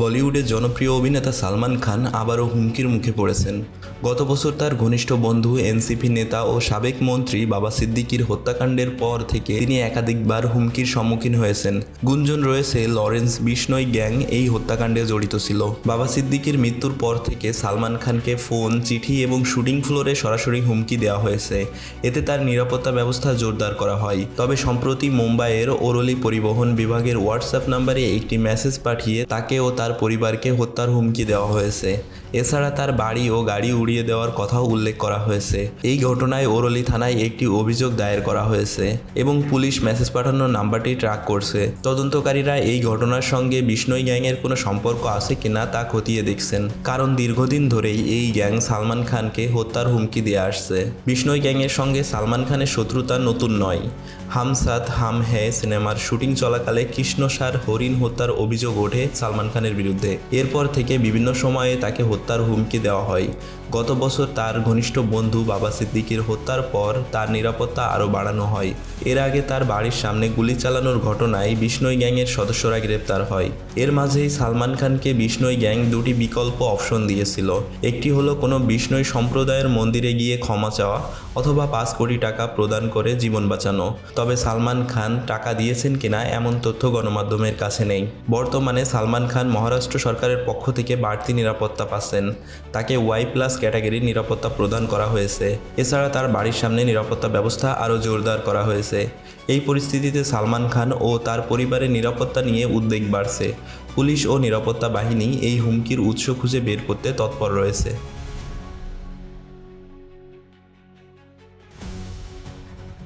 বলিউডের জনপ্রিয় অভিনেতা সালমান খান আবারও হুমকির মুখে পড়েছেন। গত বছর তার ঘনিষ্ঠ বন্ধু, এনসিপি নেতা ও সাবেক মন্ত্রী বাবা সিদ্দিকির হত্যাকাণ্ডের পর থেকে তিনি একাধিকবার হুমকির সম্মুখীন হয়েছেন। গুঞ্জন রয়েছে, লরেন্স বিষ্ণই গ্যাং এই হত্যাকাণ্ডে জড়িত ছিল। বাবা সিদ্দিকির মৃত্যুর পর থেকে সালমান খানকে ফোন, চিঠি এবং শুটিং ফ্লোরে সরাসরি হুমকি দেওয়া হয়েছে। এতে তার নিরাপত্তা ব্যবস্থা জোরদার করা হয়। তবে সম্প্রতি মুম্বাইয়ের ওরলি পরিবহন বিভাগের হোয়াটসঅ্যাপ নাম্বারে একটি মেসেজ পাঠিয়ে তাকে ও তার পরিবারকে হত্যার হুমকি দেওয়া হয়েছে। এছাড়া তার বাড়ি ও গাড়ি উড়িয়ে দেওয়ার কথাও উল্লেখ করা হয়েছে। এই ঘটনায় ওরলি থানায় একটি অভিযোগ দায়ের করা হয়েছে এবং পুলিশ মেসেজ পাঠানোর নাম্বারটি ট্র্যাক করছে। তদন্তকারীরা এই ঘটনার সঙ্গে বিষ্ণই গ্যাংয়ের কোনো সম্পর্ক আছে কিনা তা খতিয়ে দেখছেন। কারণ দীর্ঘদিন ধরেই এই গ্যাং সালমান খানকে হত্যার হুমকি দিয়ে আসছে। বিষ্ণই গ্যাংয়ের সঙ্গে সালমান খানের শত্রুতা নতুন নয়। হাম সাথ হাম হে সিনেমার শুটিং চলাকালে কৃষ্ণ সার হরিণ হত্যার অভিযোগ ওঠে সালমান খানের বিরুদ্ধে। এরপর থেকে বিভিন্ন সময়ে তাকে হত্যার হুমকি দেওয়া হয়। গত বছর তার ঘনিষ্ঠ বন্ধু বাবা সিদ্দিকির হত্যার পর তার নিরাপত্তা আরও বাড়ানো হয়। এর আগে তার বাড়ির সামনে গুলি চালানোর ঘটনায় বিষ্ণই গ্যাংয়ের সদস্যরা গ্রেপ্তার হয়। এর মাঝেই সালমান খানকে বিষ্ণই গ্যাং দুটি বিকল্প অপশন দিয়েছিল। একটি হলো কোনো বিষ্ণই সম্প্রদায়ের মন্দিরে গিয়ে ক্ষমা চাওয়া অথবা পাঁচ কোটি টাকা প্রদান করে জীবন বাঁচানো। তবে সালমান খান টাকা দিয়েছেন কিনা এমন তথ্য গণমাধ্যমের কাছে নেই। বর্তমানে সালমান খান মহারাষ্ট্র সরকারের পক্ষ থেকে বাড়তি নিরাপত্তা পাচ্ছেন। তাকে ওয়াই প্লাস ক্যাটাগরির নিরাপত্তা প্রদান করা হয়েছে। এছাড়া তার বাড়ির সামনে নিরাপত্তা ব্যবস্থা আরও জোরদার করা হয়েছে। এই পরিস্থিতিতে সালমান খান ও তার পরিবারের নিরাপত্তা নিয়ে উদ্বেগ বাড়ছে। পুলিশ ও নিরাপত্তা বাহিনী এই হুমকির উৎস খুঁজে বের করতে তৎপর রয়েছে।